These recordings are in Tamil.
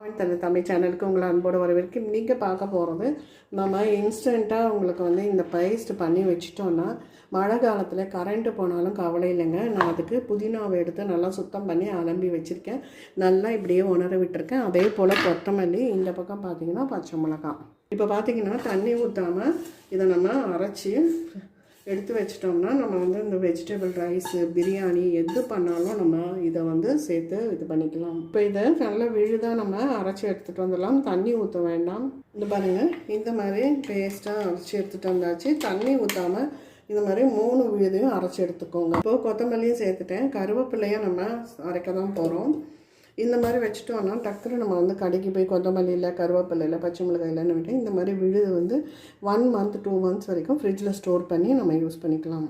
தந்த தமிழ் சேனலுக்கு உங்களை அன்போடு வரவேற்கும் நீங்கள் பார்க்க போகிறது நம்ம இன்ஸ்டண்ட்டாக உங்களுக்கு வந்து இந்த பேஸ்ட் பண்ணி வச்சிட்டோன்னா மழை காலத்தில் கரண்ட்டு போனாலும் கவலை இல்லைங்க. நான் அதுக்கு புதினாவை எடுத்து நல்லா சுத்தம் பண்ணி அலம்பி வச்சுருக்கேன். நல்லா இப்படியே உணர விட்டுருக்கேன். அதே போல் கொத்தமல்லி இந்த பக்கம் பார்த்தீங்கன்னா பச்சை மிளகாய். இப்போ பார்த்தீங்கன்னா தண்ணி ஊற்றாமல் இதை நம்ம அரைச்சி எடுத்து வச்சிட்டோம்னா நம்ம வந்து இந்த வெஜிடபிள் ரைஸு பிரியாணி எது பண்ணாலும் நம்ம இதை வந்து சேர்த்து இது பண்ணிக்கலாம். இப்போ இதை நல்லா விழுதாக நம்ம அரைச்சி எடுத்துகிட்டு வந்துடலாம். தண்ணி ஊற்ற வேண்டாம். இந்த பாருங்கள் இந்த மாதிரி பேஸ்ட்டாக அரைச்சி எடுத்துகிட்டு வந்தாச்சு. தண்ணி ஊற்றாமல் இந்த மாதிரி மூணு விழுதையும் அரைச்சி எடுத்துக்கோங்க. இப்போது கொத்தமல்லியும் சேர்த்துட்டேன். கருவேப்பிலையும் நம்ம அரைக்க தான் போகிறோம் இந்த மாதிரி வச்சுட்டோம்னா டக்குனு நம்ம வந்து கடைக்கு போய் கொத்தமல்லியில் கருவேப்பிலையில் பச்சை மிளகாயிலன்னு விட்டு இந்த மாதிரி விழுது வந்து ஒன் மந்த் டூ மந்த்ஸ் வரைக்கும் ஃப்ரிட்ஜில் ஸ்டோர் பண்ணி நம்ம யூஸ் பண்ணிக்கலாம்.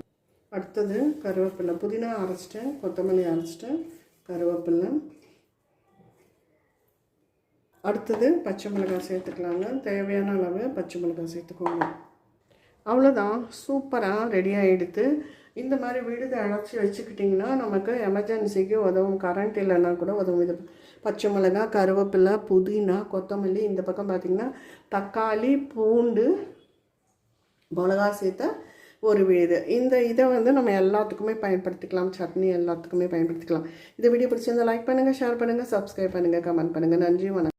அடுத்தது கருவேப்பிலை. புதினா அரைச்சிட்டேன் கொத்தமல்லி அரைச்சிட்டேன் கருவேப்பிலை. அடுத்தது பச்சை மிளகாய் சேர்த்துக்கலாங்க. தேவையான அளவு பச்சை மிளகாய் சேர்த்துக்கோங்க. அவ்வளோதான் சூப்பராக ரெடி ஆகிடுது இந்த மாதிரி விழுது அழைச்சி வச்சுக்கிட்டிங்கன்னா நமக்கு எமர்ஜென்சிக்கு உதவும். கரண்ட் இல்லைன்னா கூட உதவும். இது பச்சை மிளகாய் கருவேப்பிலை புதினா கொத்தமல்லி இந்த பக்கம் பார்த்திங்கன்னா தக்காளி பூண்டு மிளகா சேர்த்த ஒரு விழுது இந்த இதை வந்து நம்ம எல்லாத்துக்குமே பயன்படுத்திக்கலாம். சட்னி எல்லாத்துக்குமே பயன்படுத்திக்கலாம். இந்த வீடியோ பிடிச்சிருந்தால் லைக் பண்ணுங்கள் ஷேர் பண்ணுங்கள் சப்ஸ்கிரைப் பண்ணுங்கள் கமெண்ட் பண்ணுங்கள் நன்றி வணக்கம்.